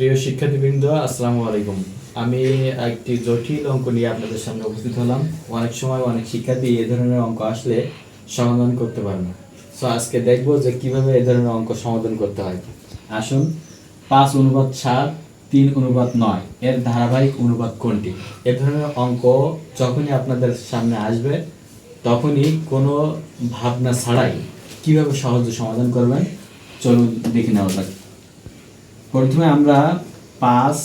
প্রিয় শিক্ষার্থীবৃন্দ, আসসালামু আলাইকুম। আমি একটি জটিল অঙ্ক নিয়ে আপনাদের সামনে উপস্থিত হলাম। অনেক সময় অনেক শিক্ষার্থী এ ধরনের অঙ্ক আসলে সমাধান করতে পারে না। সো আজকে দেখব যে কীভাবে এ ধরনের অঙ্ক সমাধান করতে হয়। আসুন, পাঁচ অনুপাত সাত, তিন অনুপাত নয়, এর ধারাবাহিক অনুপাত কোনটি? এ ধরনের অঙ্ক যখনই আপনাদের সামনে আসবে, তখনই কোনো ভাবনা ছাড়াই কীভাবে সহজে সমাধান করবেন? চলুন দেখে নেওয়া যাক। প্রথমে আমরা পাঁচ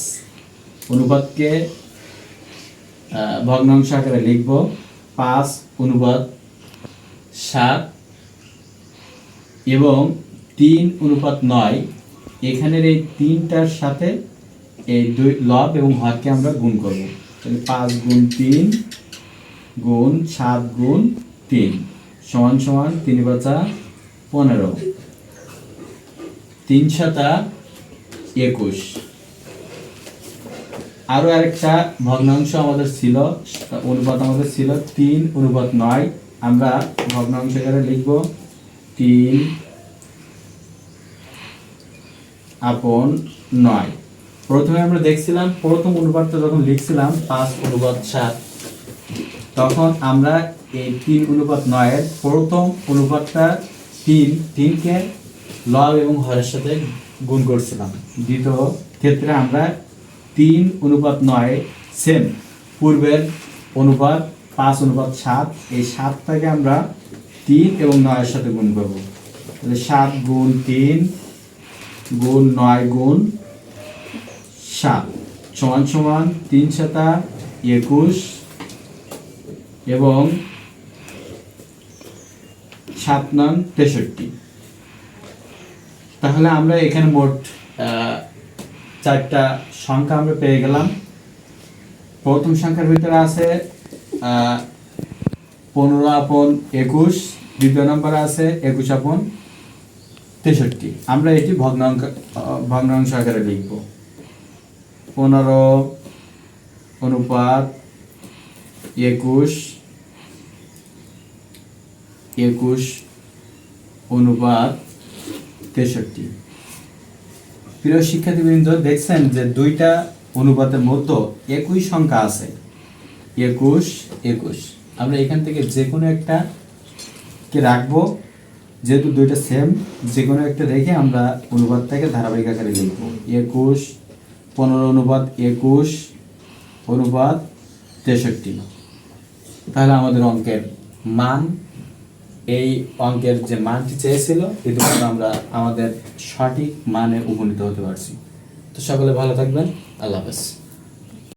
আহ, ভগ্নাংশ আকারে লিখব। পাঁচ অনুপাত সাত এবং তিন অনুপাত নয়। এখানের এই তিনটার সাথে এই দুই লব এবং হরকে আমরা গুণ করব। তাহলে পাঁচ গুণ তিন গুণ সাত গুণ তিন সমান সমান তিন বাচা পনেরো। তিন সাতা একুশ। আরও আরেকটা ভগ্নাংশ আমাদের ছিল অনুপাত আমাদের ছিল তিন, অনুপাত নয়। আমরা ভগ্নাংশ এখানে লিখব, তিন আপন নয়। প্রথমে আমরা দেখছিলাম, প্রথম অনুপাতটা যখন লিখছিলাম, পাঁচ অনুপাত সাত। তখন আমরা এই তিন অনুপাত নয়ের প্রথম অনুপাতটা তিন, তিনকে লব এবং হরের সাথে গুণ করছিলাম। দ্বিতীয় ক্ষেত্রে আমরা তিন অনুপাত নয় সেম পূর্বের অনুপাত পাঁচ, অনুপাত সাত। এই সাতটাকে আমরা তিন এবং নয়ের সাথে গুণ করব। তাহলে সাত গুণ তিন গুণ নয় গুণ সাত। সমান সমান তিন সাতা একুশ এবং সাত নং তেষট্টি। তাহলে আমরা এখানে মোট চারটা সংখ্যা আমরা পেয়ে গেলাম। প্রথম সংখ্যার ভিতরে আছে পনেরো আপন একুশ, দ্বিতীয় নম্বরে আছে একুশ আপন তেষট্টি। আমরা এটি ভগ্নাঙ্ক ভগ্নাংশ আকারে লিখব। পনেরো অনুপাত একুশ একুশ অনুপাত তেষট্টি। প্রিয় শিক্ষার্থীবৃন্দ, দেখছেন যে দুইটা অনুপাতের মধ্যে একই সংখ্যা আছে। একুশ একুশ। আমরা এখান থেকে যে কোনো একটা কে রাখব, যেহেতু দুইটা সেম যে কোনো একটা রেখে আমরা অনুপাতটাকে ধারাবাহিক আকারে লিখব। একুশ, পনেরো অনুপাত একুশ, অনুপাত তেষট্টি। তাহলে আমাদের অঙ্কের মান এই অঙ্কের যে মানটি চেয়েছিল ইতিমধ্যে আমরা আমাদের সঠিক মানে উপনীত হতে পারছি। তো সকলে ভালো থাকবেন। আল্লাহ হাফেজ।